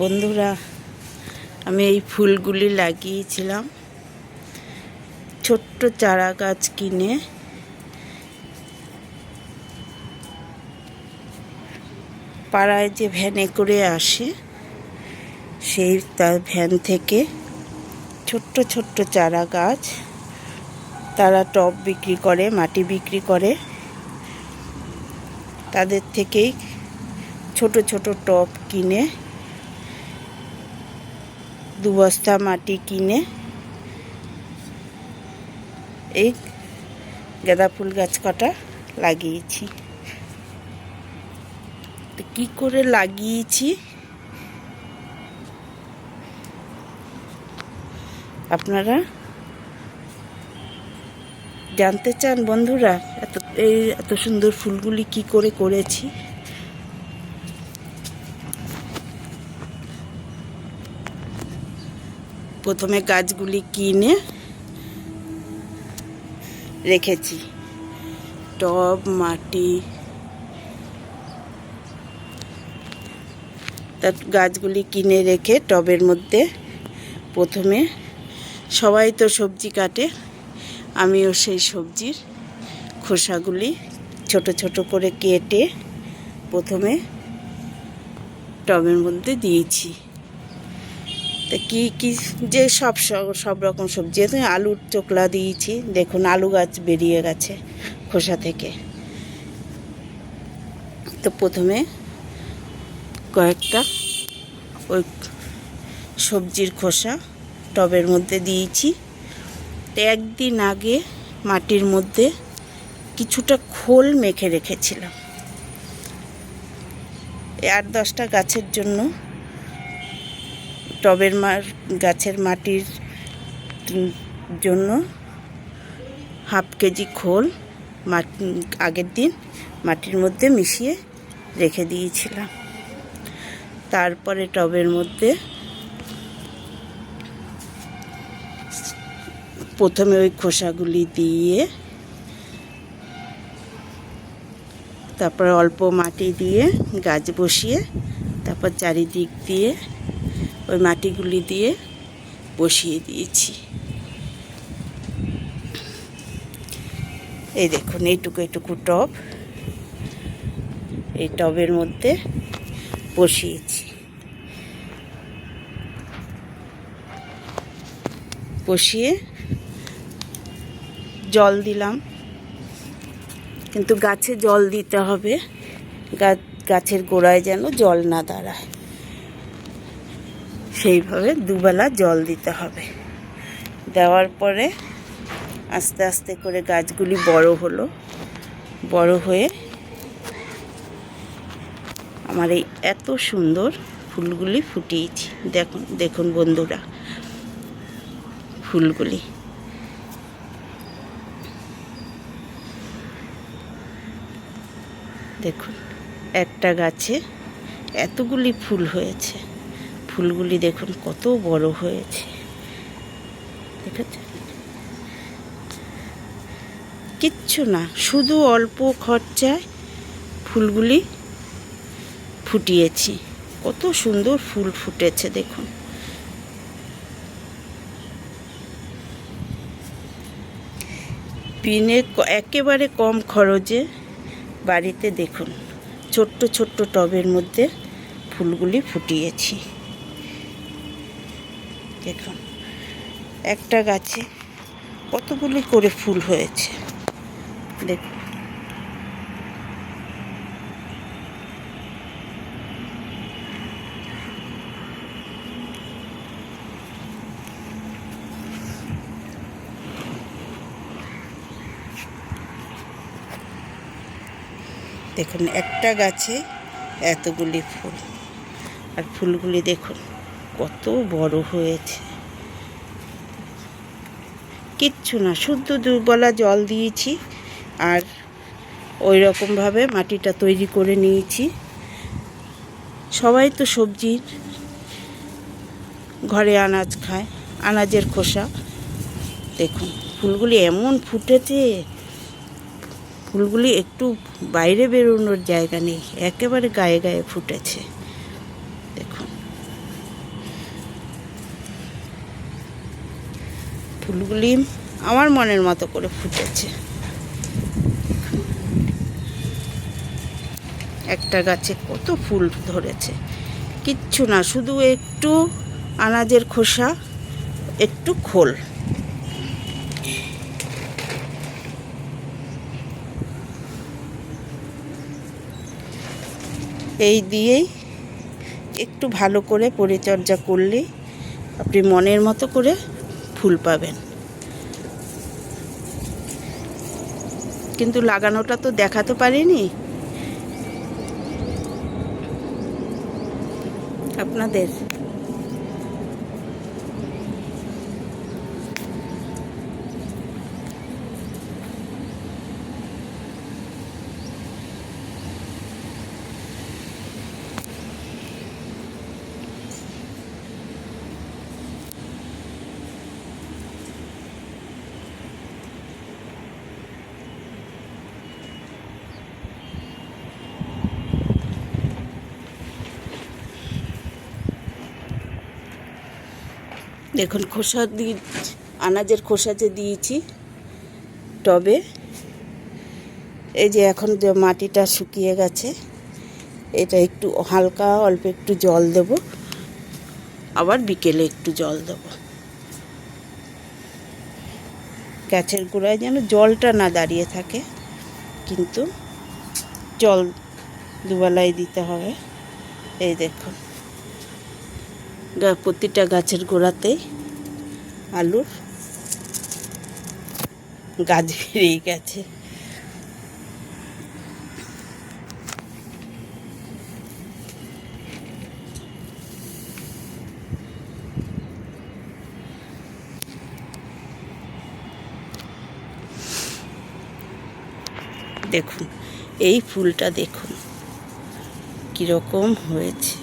বন্ধুরা, আমি এই ফুলগুলি লাগিয়েছিলাম। ছোট্ট চারা গাছ কিনে। পাড়ায় যে ভ্যানে করে আসে, সেই তার ভ্যান থেকে ছোট্ট ছোট্ট চারা গাছ তারা টব বিক্রি করে, মাটি বিক্রি করে। তাদের থেকেই ছোট ছোট টব কিনে দু বস্তা মাটি কিনে এই গাঁদা ফুল গাছ কটা লাগিয়েছি। তো কী করে লাগিয়েছি? আপনারা জানতে চান বন্ধুরা, এত এই এত সুন্দর ফুলগুলি কি করে করেছি? প্রথমে গাছগুলি কিনে রেখেছি। টব, মাটি। তার গাছগুলি কিনে রেখে টবের মধ্যে প্রথমে সবাই তো সবজি কাটে, আমিও সেই সবজির খোসাগুলি ছোট ছোট করে কেটে প্রথমে টবের মধ্যে দিয়েছি। তা কী কী, যে সব সব- রকম সবজি আছে, আলুর চোকলা দিয়েছি। দেখুন, আলু গাছ বেরিয়ে গেছে খোসা থেকে। তো প্রথমে কয়েকটা ওই সবজির খোসা টবের মধ্যে দিয়েছি। একদিন আগে মাটির মধ্যে কিছুটা খোল মেখে রেখেছিলাম। আট দশটা গাছের জন্য টবের মার, গাছের মাটির জন্য হাফ কেজি খোল আগের দিন মাটির মধ্যে মিশিয়ে রেখে দিয়েছিলাম। তারপরে টবের মধ্যে প্রথমে ওই খোসাগুলি দিয়ে, তারপর অল্প মাটি দিয়ে গাছ বসিয়ে, তারপর চারিদিক দিয়ে ওই মাটিগুলি দিয়ে বসিয়ে দিয়েছি। এই দেখুন, এইটুকু এইটুকু টব এই টবের মধ্যে বসিয়েছি। বসিয়ে জল দিলাম। কিন্তু গাছে জল দিতে হবে। গাছ গাছের গোড়ায় যেন জল না দাঁড়ায়। সেইভাবে দুবেলা জল দিতে হবে। দেওয়ার পরে আস্তে আস্তে করে গাছগুলি বড় হলো। বড় হয়ে আমার এই এত সুন্দর ফুলগুলি ফুটিয়েছি। দেখুন দেখুন বন্ধুরা, ফুলগুলি। দেখুন, একটা গাছে এতগুলি ফুল হয়েছে। ফুলগুলি দেখুন, কত বড় হয়েছে। কিচ্ছু না, শুধু অল্প খরচায় ফুলগুলি ফুটিয়েছি। কত সুন্দর ফুল ফুটেছে, দেখুন। ক- একেবারে কম খরচে বাড়িতে দেখুন, ছোট্ট ছোট্ট টবের মধ্যে ফুলগুলি ফুটিয়েছি। দেখুন, একটা গাছে কতগুলি করে ফুল হয়েছে। দেখুন। দেখুন, একটা গাছে এতগুলি ফুল। আর ফুলগুলি দেখুন। কত বড় হয়েছে। কিচ্ছু না, শুদ্ধ দুর্বলা জল দিয়েছি আর ওই রকমভাবে মাটিটা তৈরি করে নিয়েছি। সবাই তো সবজির ঘরে আনাজ খায়, আনাজের খোসা। দেখুন, ফুলগুলি এমন ফুটেছে, ফুলগুলি একটু বাইরে বেরোনোর জায়গা নেই, একেবারে গায়ে গায়ে ফুটেছে দেখুন ফুলগুলি আমার মনের মতো করে ফুটেছে। একটা গাছে কত ফুল ধরেছে। কিচ্ছু না, শুধু একটু আনাজের খোসা, একটু খোল। এই দিয়েই একটু ভালো করে পরিচর্যা করলেই আপনি মনের মতো করে ফুল পাবেন। কিন্তু লাগানোটা তো দেখাতে পারিনি। আপনাদের। দেখুন খোসা দিয়ে আনাজের খোসা যে দিয়েছি। টবে এই যে এখন যে মাটিটা শুকিয়ে গেছে, এটা একটু হালকা, অল্প একটু জল দেব। আবার বিকেলে একটু জল দেব। গাছের গোড়ায় যেন জলটা না দাঁড়িয়ে থাকে, কিন্তু জল দুবেলায় দিতে হবে। এই দেখুন। প্রতিটা গাছের গোড়াতেই আলুর গাছ বেরিয়ে গেছে। দেখুন এই ফুলটা দেখুন কীরকম হয়েছে।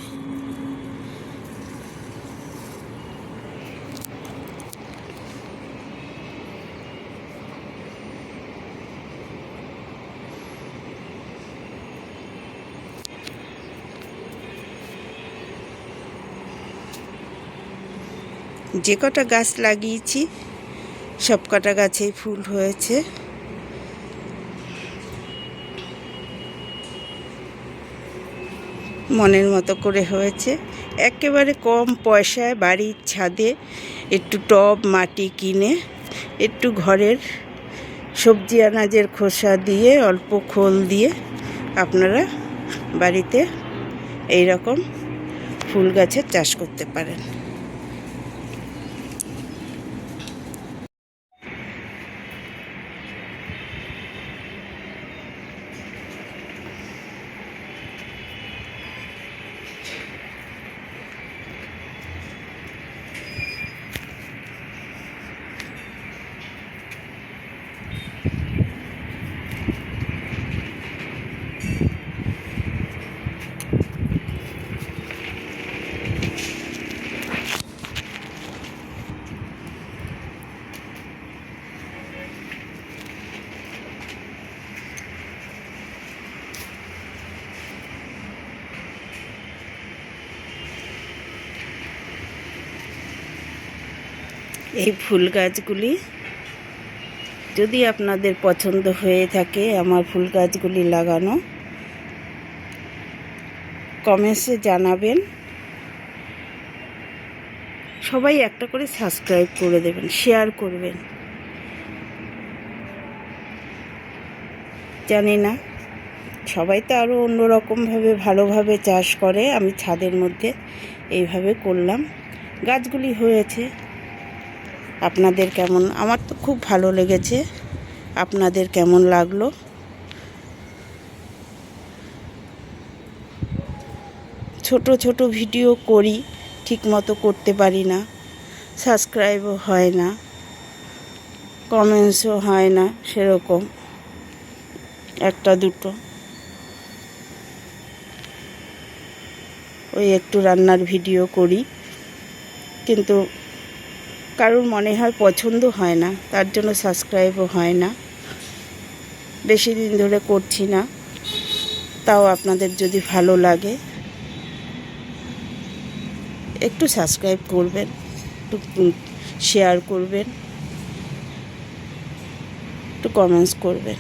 যে কটা গাছ লাগিয়েছি, সব কটা গাছেই ফুল হয়েছে। মনের মতো করে হয়েছে। একেবারে কম পয়সায় বাড়ির ছাদে একটু টব মাটি কিনে, একটু ঘরের সবজি আনাজের খোসা দিয়ে, অল্প খোল দিয়ে আপনারা বাড়িতে এই রকম ফুল গাছের চাষ করতে পারেন। এই ফুল গাছগুলি যদি আপনাদের পছন্দ হয়ে থাকে আমার ফুল গাছগুলি লাগানো, কমেন্টসে জানাবেন। সবাই একটা করে সাবস্ক্রাইব করে দেবেন, শেয়ার করবেন। জানি না, সবাই তো আরও অন্যরকমভাবে ভালোভাবে চাষ করে, আমি ছাদের মধ্যে এইভাবে করলাম। গাছগুলি হয়েছে। আপনাদের কেমন? আমার তো খুব ভালো লেগেছে। আপনাদের কেমন লাগল? ছোট ছোট ভিডিও করি, ঠিক মতো করতে পারি না। সাবস্ক্রাইবও হয় না। কমেন্টসও হয় না, সেরকম। একটা, দুটো। ওই একটু রান্নার ভিডিও করি। কিন্তু কারোর মনে হয় পছন্দ হয় না, তার জন্য সাবস্ক্রাইবও হয় না। বেশি দিন ধরে করছি না, তাও আপনাদের যদি ভালো লাগে, একটু সাবস্ক্রাইব করবেন, একটু শেয়ার করবেন, একটু কমেন্টস করবেন।